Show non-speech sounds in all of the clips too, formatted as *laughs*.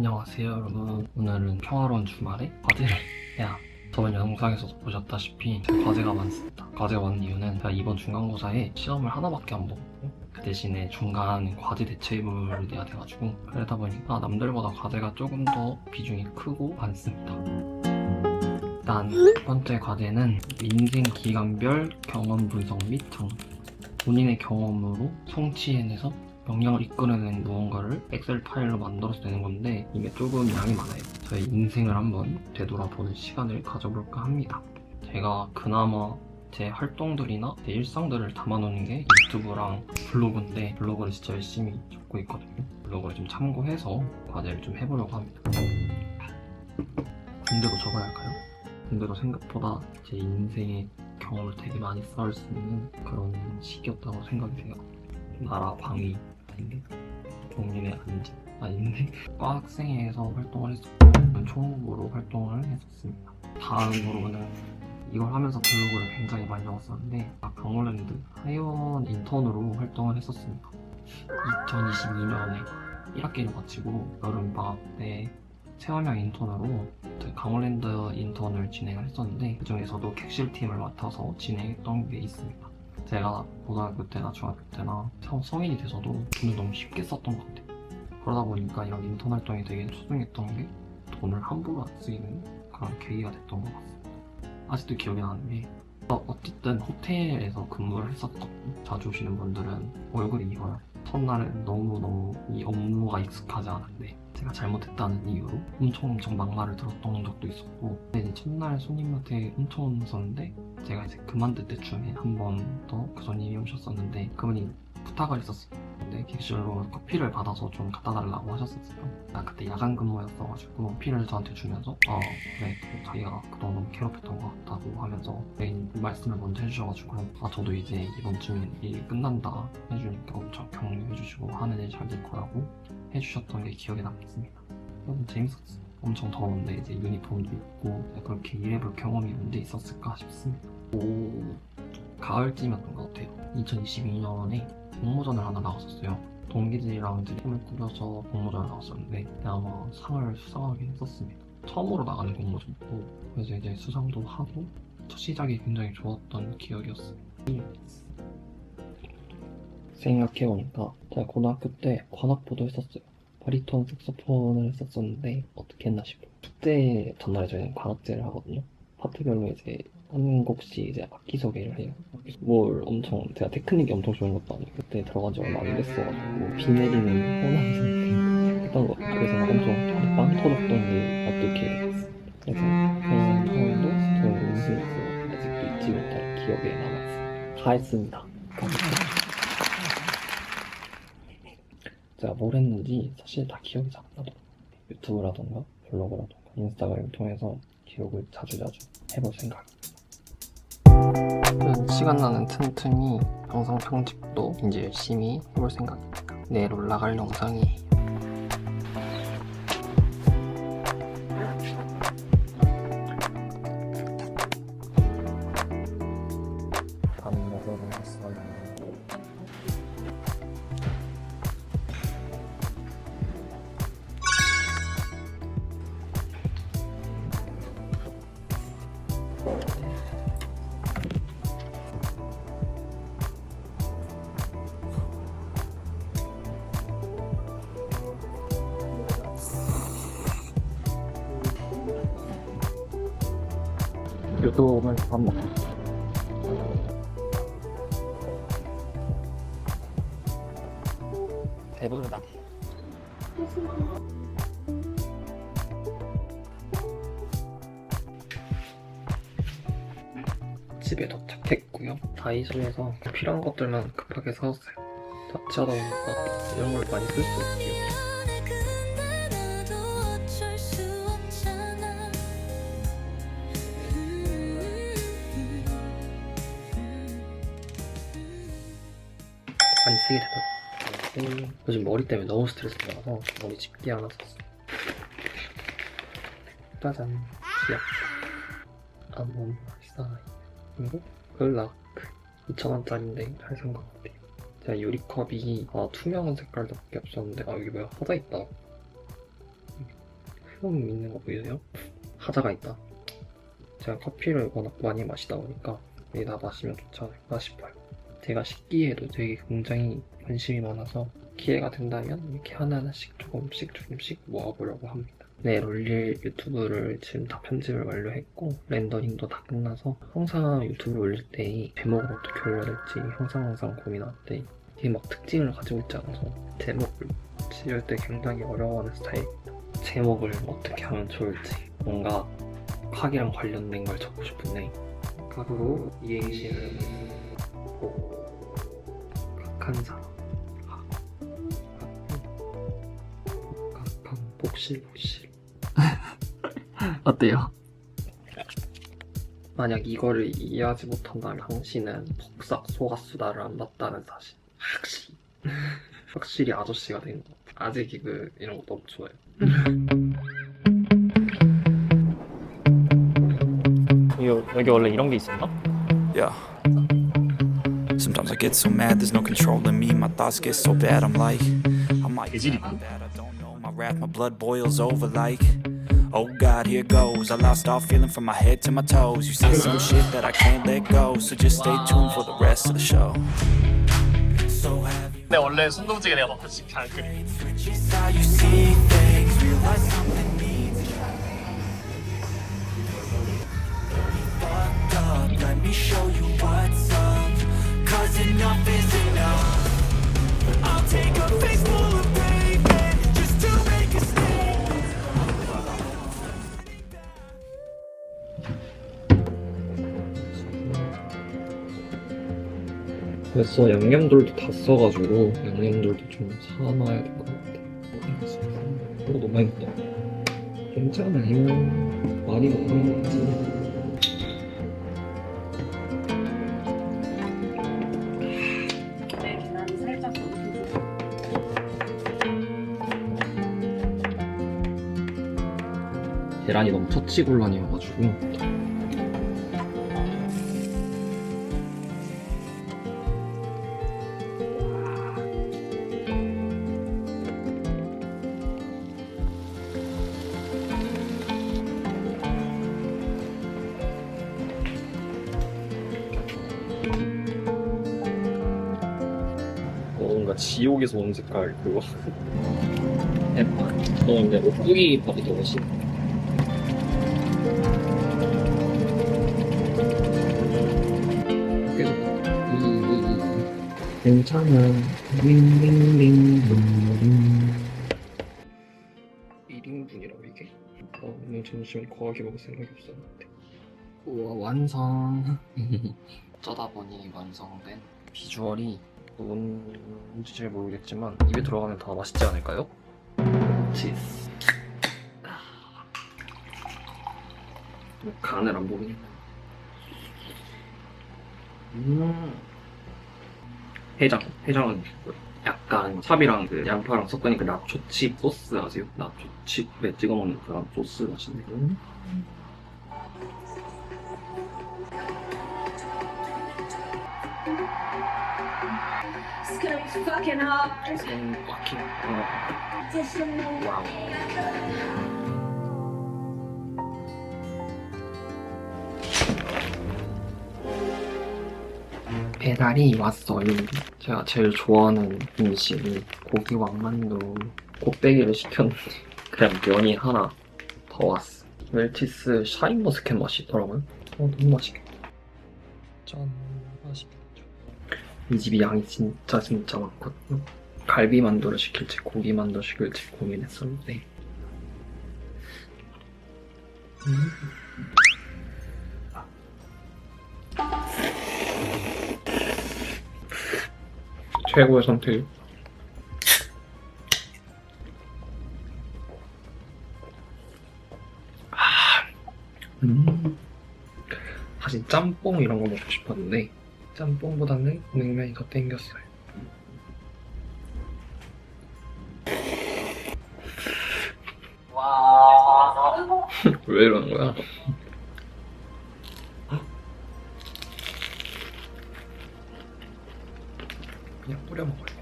안녕하세요 여러분. 오늘은 평화로운 주말에 과제를 해야 저번 영상에서도 보셨다시피 제가 과제가 많습니다. 과제가 많은 이유는 제가 이번 중간고사에 시험을 하나밖에 안 보거든요 그 대신에 중간 과제 대체물을 내야 돼가지고 그러다 보니까 남들보다 과제가 조금 더 비중이 크고 많습니다. 일단 첫 번째 과제는 인생 기간별 경험 분석 및 정리. 본인의 경험으로 성취해내서 명령을 이끌어내는 무언가를 엑셀 파일로 만들어서 내는 건데 이게 조금 양이 많아요. 저의 인생을 한번 되돌아보는 시간을 가져볼까 합니다. 제가 그나마 제 활동들이나 제 일상들을 담아놓는 게 유튜브랑 블로그인데 블로그를 진짜 열심히 적고 있거든요. 블로그를 좀 참고해서 과제를 좀 해보려고 합니다. 군대로 적어야 할까요? 군대로 생각보다 제 인생의 경험을 되게 많이 쌓을 수 있는 그런 시기였다고 생각이 돼요. 나라 방위 아닌데 동민의 안지 아닌데 *laughs* 과학생회에서 활동을 했었고 총무부로 활동을 했었습니다. 다음으로는 이걸 하면서 블로그를 굉장히 많이 적었었는데 강원랜드 하이원 인턴으로 활동을 했었습니다. 2022년에 1학기를 마치고 여름방학 때 체험형 인턴으로 강원랜드 인턴을 진행을 했었는데 그 중에서도 객실팀을 맡아서 진행했던 게 있습니다. 제가 고등학교 때나 중학교 때나 참 성인이 돼서도 돈을 너무 쉽게 썼던 것 같아요. 그러다 보니까 이런 인턴 활동이 되게 소중했던 게 돈을 함부로 안 쓰이는 그런 계기가 됐던 것 같습니다. 아직도 기억이 나는 게 어, 어쨌든 호텔에서 근무를 했었거든요. 자주 오시는 분들은 얼굴이 이거요. 첫날은 너무너무 이 업무가 익숙하지 않은데 제가 잘못했다는 이유로 엄청 엄청 막말을 들었던 적도 있었고 근데 첫날 손님한테 엄청 웃었는데 제가 이제 그만둘 때쯤에 한 번 더 그 손님이 오셨었는데 그분이 부탁을 했었어요. 근데 객실로 커피를 받아서 좀 갖다 달라고 하셨었어요. 나 그때 야간 근무였어가지고 커피를 저한테 주면서 어 그래 그 자기가 그동안 너무 괴롭혔던 것 같다고 하면서 메인 말씀을 먼저 해주셔가지고 아 저도 이제 이번 주면 일이 끝난다 해주니까 엄청 격려해주시고 하는 일 잘 될 거라고 해주셨던 게 기억에 남습니다. 너무 재밌었어요. 엄청 더운데 이제 유니폼도 입고 그렇게 일해볼 경험이 언제 있었을까 싶습니다. 오 가을쯤이었던 것 같아요. 2022년에 공모전을 하나 나갔었어요. 동기들이랑 이제 팀을 꾸려서 공모전을 나갔었는데 아마 상을 수상하긴 했었습니다. 처음으로 나가는 공모전이고 그래서 이제 수상도 하고 첫 시작이 굉장히 좋았던 기억이었어요. 생각해보니까 제가 고등학교 때 관악부도 했었어요. 바리톤 색소폰을 했었었는데 어떻게 했나 싶어요. 축제 전날에 저희는 관악제를 하거든요. 파트별로 이제 한 곡씩 이제 악기 소개를 해요. 뭘 엄청 제가 테크닉이 엄청 좋은 것도 아니고 그때 들어간 지 얼마 안 됐어가지고 비 내리는 호남 상태 했던 거 그래서 엄청 빵 터졌던 게 어떻게. 그래서 그런 상황도 저는 인생에서 아직도 잊지 못할 기억에 남았어요. 다 했습니다. 제가 뭘 했는지 사실 다 기억이 잘 안 나더라고요. 유튜브라던가 블로그라던가 인스타그램 통해서 기록을 자주자주 해볼 생각입니다. 시간 나는 틈틈이 영상 편집도 이제 열심히 해볼 생각입니다. 내일 올라갈 영상이 유튜브 보면서 밥 먹고 배부르다. 집에 도착했고요. 다이소에서 필요한 것들만 급하게 사왔어요. 자취하다 보니까 이런 걸 많이 쓸 수 있어요 3개 되나? 요즘 머리 때문에 너무 스트레스 받아서 머리 집게 하나 샀어. 짜잔. 시작. 안무 비싸. 그리고 글락. 2,000원짜리인데 잘 산 것 같아요. 제가 유리컵이 아, 투명한 색깔밖에 없었는데 아 여기 뭐야 하자 있다. 흠 있는 거 보이세요? 하자가 있다. 제가 커피를 워낙 많이 마시다 보니까 이다 마시면 좋지 않을까 싶어요. 제가 식기에도 되게 굉장히 관심이 많아서 기회가 된다면 이렇게 하나하나씩 조금씩 조금씩 모아보려고 합니다. 네, 롤릴 유튜브를 지금 다 편집을 완료했고 렌더링도 다 끝나서 항상 유튜브를 올릴 때 제목을 어떻게 올려야 될지 항상 항상 고민하는데 이게 막 특징을 가지고 있지 않아서 제목을 지을 때 굉장히 어려워하는 스타일입니다. 제목을 어떻게 하면 좋을지 뭔가 학이랑 관련된 걸 적고 싶은데 각으로 이행시를 고 각한 사람 각한 복실복실 *laughs* 어때요? 만약 이거를 이해하지 못한다면 당신은 폭삭 속았수다를 안 봤다는 사실 확실히 *laughs* 확실히 아저씨가 된 것 같아 아재 개그 이런 거 너무 좋아요 여기, 여기 원래 이런 게 있었나? Yeah. Sometimes I get so mad, there's no controlling me. My thoughts get so bad, I'm like, I might Is it die, bad, I don't know. My wrath, my blood boils over like, oh God, here goes. I lost all feeling from my head to my toes. You say some shit that I can't let go, so just stay tuned for the rest of the show. So have you 근데 원래 순두부찌개 내가 먹고 싶지 않그 switches 그래서 양념돌도 다 써가지고 양념돌도 좀 사놔야 될 것 같아. 이거 너무 많이 먹다. 괜찮아요. 많이 먹는 거지. 계란이 너무 처치곤란이어가지고 지옥에서 온 색깔 그거? 대박 저는 근데 오뚜기 밥이 더 맛있어 괜찮아. 링링링링. 1인분이라고 이게? 어, 오늘 점심 거하게 먹을 생각이 없었는데 우와 완성. *laughs* 어쩌다 보니 완성된 비주얼이 뭔지 잘 모르겠지만 입에 들어가면 더 맛있지 않을까요? 치즈 간을 안 보긴 음 해장 해장은 약간 찹이랑 그 양파랑 섞으니 그 나초칩 소스 아세요? 나초칩에 찍어 먹는 그런 소스 맛인데 음. It's gonna be fucking hot. 음, 꽉히 어. 와우 배달이 왔어요. 제가 제일 좋아하는 음식이 고기 왕만두 곱빼기를 시켰는데 *laughs* 그냥 면이 하나 더 왔어. 웰치스 샤인머스켓 맛이 있더라고요. 어, 너무 맛있겠다. 짠. 이 집이 양이 진짜 진짜 많거든요. 갈비 만두를 시킬지 고기 만두 시킬지 고민했었는데 음. 최고의 선택. 아, 음. 사실 짬뽕 이런 거 먹고 싶었는데 짬뽕보다는 냉면이 더 땡겼어요. *laughs* 왜 이러는 거야? 그냥 뿌려 먹어요.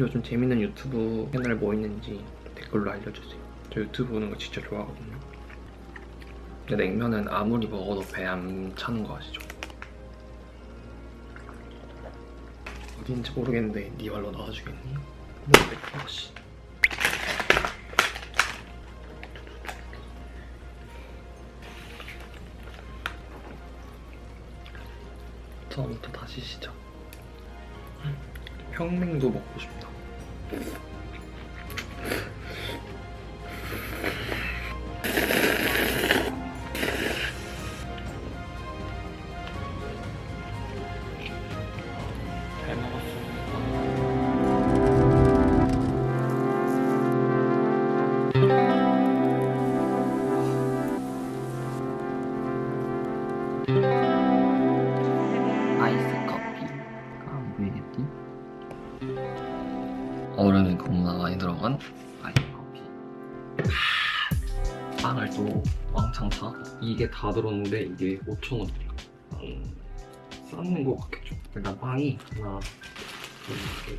요즘 재밌는 유튜브 채널 뭐 있는지 댓글로 알려주세요. 저 유튜브 보는 거 진짜 좋아하거든요. 근데 냉면은 아무리 먹어도 배 안 차는 거 아시죠? 어딘지 모르겠는데 네 말로 나와주겠니? 모르겠다. 씨. 처음부터 다시 시작. 평냉도 먹고 싶다. 얼음이 겁나 많이 들어간 아이스 커피. 빵을 또 왕창 사. 이게 다 들었는데 이게 5,000원이에요. 음, 싼거 같겠죠. 일단 빵이 하나, 둘, 셋,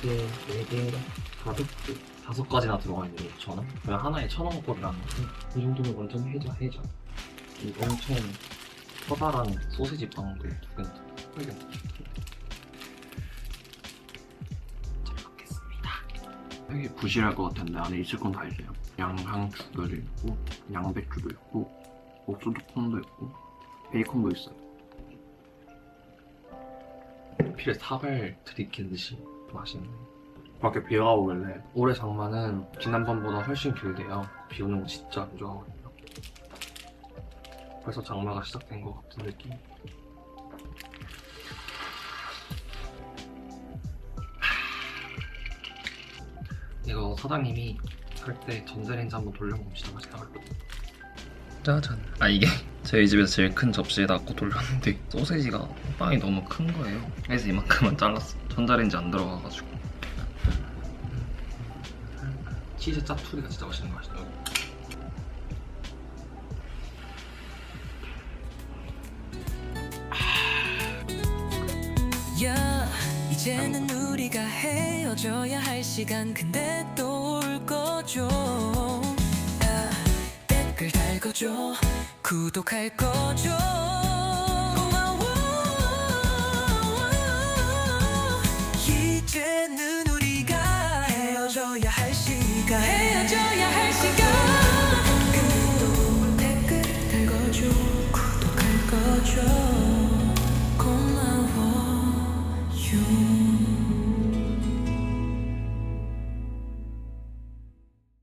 네 개, 네 개, 다섯 개, 다섯 가지나 들어가 있는 5,000원. 그냥 하나에 1,000원 꼴이라는 거지. 이 정도면 완전 해자, 해자. 이 엄청 커다란 소세지 빵도 두 개나 들어가 되게 부실할 것 같은데 안에 있을 건 다 있어요. 양상추도 있고 양배추도 있고 옥수수 콘도 있고 베이컨도 있어요. 필에 사발 들이키듯이 맛있네. 밖에 비가 오길래 올해 장마는 지난번보다 훨씬 길대요. 비 오는 거 진짜 안 좋아하거든요. 벌써 장마가 시작된 것 같은 느낌. 이거 사장님이 할 때 전자레인지 한번 진짜 맛있다. 짜잔. 아 이게 *laughs* 저희 집에서 제일 큰 접시에 놨고 돌렸는데 *laughs* 소세지가 빵이 너무 큰 거예요. 그래서 이만큼만 잘랐어. 전자레인지 안 들어가가지고. 치즈 짜투리가 진짜 맛있는 거 아시죠? 야 이제는 우리가 헤어져야 할 시간 근데 또 올 거죠. 아, 댓글 달궈줘 구독할 거죠